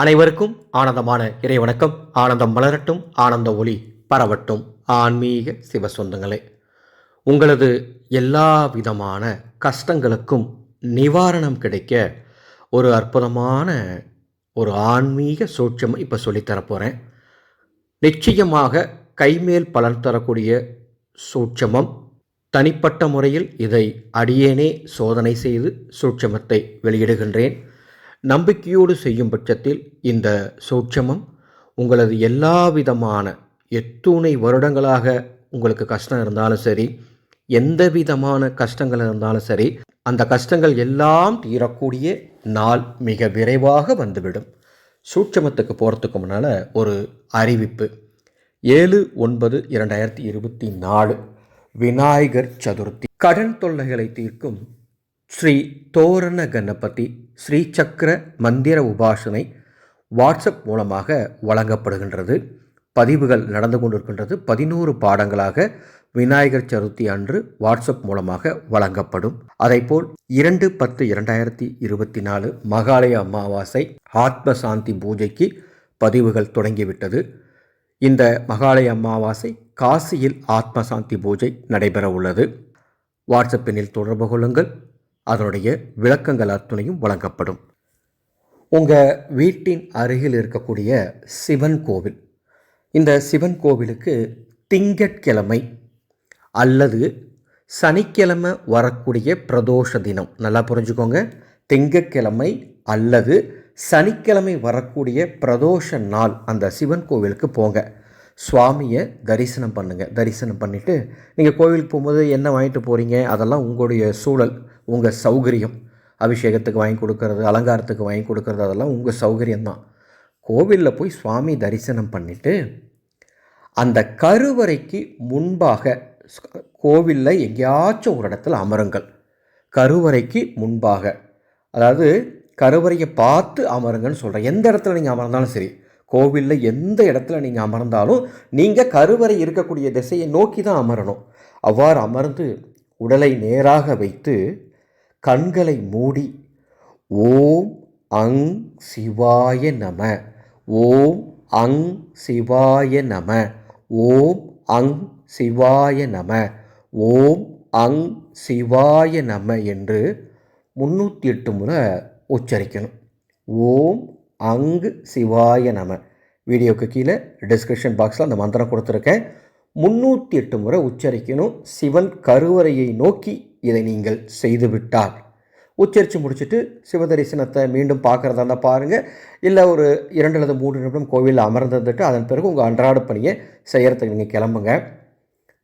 அனைவருக்கும் ஆனந்தமான இறைவணக்கம். ஆனந்தம் மலரட்டும் ஆனந்த ஒளி பரவட்டும். ஆன்மீக சிவ சொந்தங்களே உங்களது எல்லா விதமான கஷ்டங்களுக்கும் நிவாரணம் கிடைக்க ஒரு அற்புதமான ஒரு ஆன்மீக சூட்சம் இப்போ சொல்லித்தரப்போகிறேன் நிச்சயமாக கைமேல் பலன் தரக்கூடிய சூட்சமம். தனிப்பட்ட முறையில் இதை அடியேனே சோதனை செய்து சூட்சமத்தை வெளியிடுகின்றேன். நம்பிக்கையோடு செய்யும் பட்சத்தில் இந்த சூட்சமம் உங்களது எல்லா விதமான எத்துணை வருடங்களாக உங்களுக்கு கஷ்டம் இருந்தாலும் சரி எந்த விதமான கஷ்டங்கள் இருந்தாலும் சரி அந்த கஷ்டங்கள் எல்லாம் தீரக்கூடிய நாள் மிக விரைவாக வந்துவிடும். சூட்சமத்துக்கு போகிறதுக்கு முன்னால் ஒரு அறிவிப்பு. ஏழு ஒன்பது இரண்டாயிரத்தி இருபத்தி நாலு விநாயகர் சதுர்த்தி. கடன் தொல்லைகளை தீர்க்கும் ஸ்ரீ தோரண கணபதி ஸ்ரீ சக்கர மந்திர உபாசனை வாட்ஸ்அப் மூலமாக வழங்கப்படுகின்றது. பதிவுகள் நடந்து கொண்டிருக்கின்றது. பதினோரு பாடங்களாக விநாயகர் சதுர்த்தி அன்று வாட்ஸ்அப் மூலமாக வழங்கப்படும். அதைப்போல் இரண்டு பத்து இரண்டாயிரத்தி இருபத்தி நாலு மகாலய அமாவாசை ஆத்ம சாந்தி பூஜைக்கு பதிவுகள் தொடங்கிவிட்டது. இந்த மகாலய அமாவாசை காசியில் ஆத்ம சாந்தி பூஜை நடைபெற உள்ளது வாட்ஸ்அப்பினில் தொடர்பு கொள்ளுங்கள். அதனுடைய விளக்கங்கள் அத்துணையும் வழங்கப்படும். உங்கள் வீட்டின் அருகில் இருக்கக்கூடிய சிவன் கோவில். இந்த சிவன் கோவிலுக்கு திங்கட்கிழமை அல்லது சனிக்கிழமை வரக்கூடிய பிரதோஷ தினம். நல்லா புரிஞ்சுக்கோங்க. திங்கட்கிழமை அல்லது சனிக்கிழமை வரக்கூடிய பிரதோஷ நாள் அந்த சிவன் கோவிலுக்கு போங்க. சுவாமியை தரிசனம் பண்ணுங்கள் தரிசனம் பண்ணிவிட்டு நீங்கள் கோவிலுக்கு போகும்போது என்ன வாங்கிட்டு போகிறீங்க அதெல்லாம் உங்களுடைய சூழல். உங்கள் சௌகரியம் அபிஷேகத்துக்கு வாங்கி கொடுக்கறது அலங்காரத்துக்கு வாங்கி கொடுக்கறது அதெல்லாம் உங்கள் சௌகரியம்தான் கோவிலில் போய் சுவாமி தரிசனம் பண்ணிவிட்டு அந்த கருவறைக்கு முன்பாக கோவிலில் எங்கேயாச்சும் ஒரு இடத்துல அமருங்கள். கருவறைக்கு முன்பாக. அதாவது கருவறையை பார்த்து அமருங்கன்னு சொல்கிறேன் எந்த இடத்துல நீங்கள் அமர்ந்தாலும் சரி. கோவிலில் எந்த இடத்துல நீங்கள் அமர்ந்தாலும் நீங்கள் கருவறை இருக்கக்கூடிய திசையை நோக்கி தான் அமரணும். அவ்வாறு அமர்ந்து உடலை நேராக வைத்து கண்களை மூடி ஓம் அங் சிவாய நம ஓம் அங் சிவாய நம ஓம் அங் சிவாய நம ஓம் அங் சிவாய நம என்று முன்னூற்றி எட்டு முறை உச்சரிக்கணும். ஓம் அங்கு சிவாய நம. வீடியோக்கு கீழே டிஸ்கிரிப்ஷன் பாக்ஸில் அந்த மந்திரம் கொடுத்துருக்கேன். முன்னூற்றி எட்டு முறை உச்சரிக்கணும். சிவன் கருவறையை நோக்கி இதை நீங்கள் செய்துவிட்டால். உச்சரித்து முடிச்சுட்டு சிவதரிசனத்தை மீண்டும் பார்க்குறதா இருந்தால் பாருங்கள் இல்லை ஒரு இரண்டு அல்லது மூன்று நிமிடம் கோவிலில் அமர்ந்துட்டு அதன் பிறகு உங்கள் அன்றாட பணியை செய்கிறதுக்கு நீங்கள் கிளம்புங்க.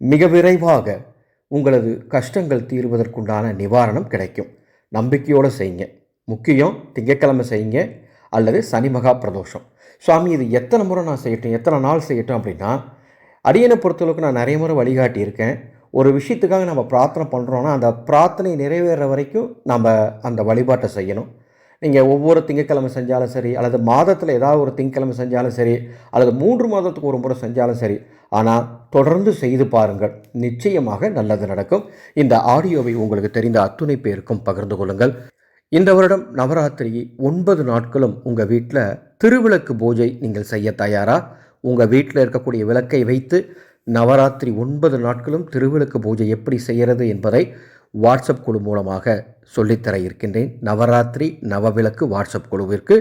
மிக விரைவாக உங்களது கஷ்டங்கள் தீர்வதற்குண்டான நிவாரணம் கிடைக்கும். நம்பிக்கையோடு செய்யுங்க. முக்கியம் திங்கட்கிழமை செய்யுங்க. அல்லது சனி மகா பிரதோஷம். சுவாமி இது எத்தனை முறை நான் செய்யட்டும் எத்தனை நாள் செய்யட்டும் அப்படின்னா அடியனை பொறுத்தளவுக்கு நான் நிறைய முறை வழிகாட்டியிருக்கேன். ஒரு விஷயத்துக்காக நம்ம பிரார்த்தனை பண்ணுறோன்னா அந்த பிரார்த்தனை நிறைவேற வரைக்கும் நம்ம அந்த வழிபாட்டை செய்யணும். நீங்கள் ஒவ்வொரு திங்கக்கிழமை செஞ்சாலும் சரி அல்லது மாதத்தில் ஏதாவது ஒரு திங்கக்கிழமை செஞ்சாலும் சரி அல்லது மூன்று மாதத்துக்கு ஒரு முறை செஞ்சாலும் சரி ஆனால் தொடர்ந்து செய்து பாருங்கள். நிச்சயமாக நல்லது நடக்கும். இந்த ஆடியோவை உங்களுக்கு தெரிந்த அத்துணை பேருக்கும் பகிர்ந்து கொள்ளுங்கள். இந்த வருடம் நவராத்திரி ஒன்பது நாட்களும் உங்கள் வீட்டில் திருவிளக்கு பூஜை நீங்கள் செய்ய தயாரா? உங்கள் வீட்டில் இருக்கக்கூடிய விளக்கை வைத்து நவராத்திரி ஒன்பது நாட்களும் திருவிளக்கு பூஜை எப்படி செய்கிறது என்பதை வாட்ஸ்அப் குழு மூலமாக சொல்லித்தர இருக்கின்றேன். நவராத்திரி நவவிளக்கு வாட்ஸ்அப் குழுவிற்கு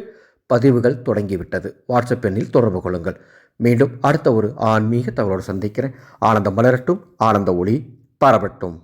பதிவுகள் தொடங்கிவிட்டது. வாட்ஸ்அப் எண்ணில் தொடர்பு கொள்ளுங்கள். மீண்டும் அடுத்த ஒரு ஆன்மீக தகவலோடு சந்திக்கிறேன். ஆனந்தம் மலரட்டும் ஆனந்த ஒளி பரவட்டும்.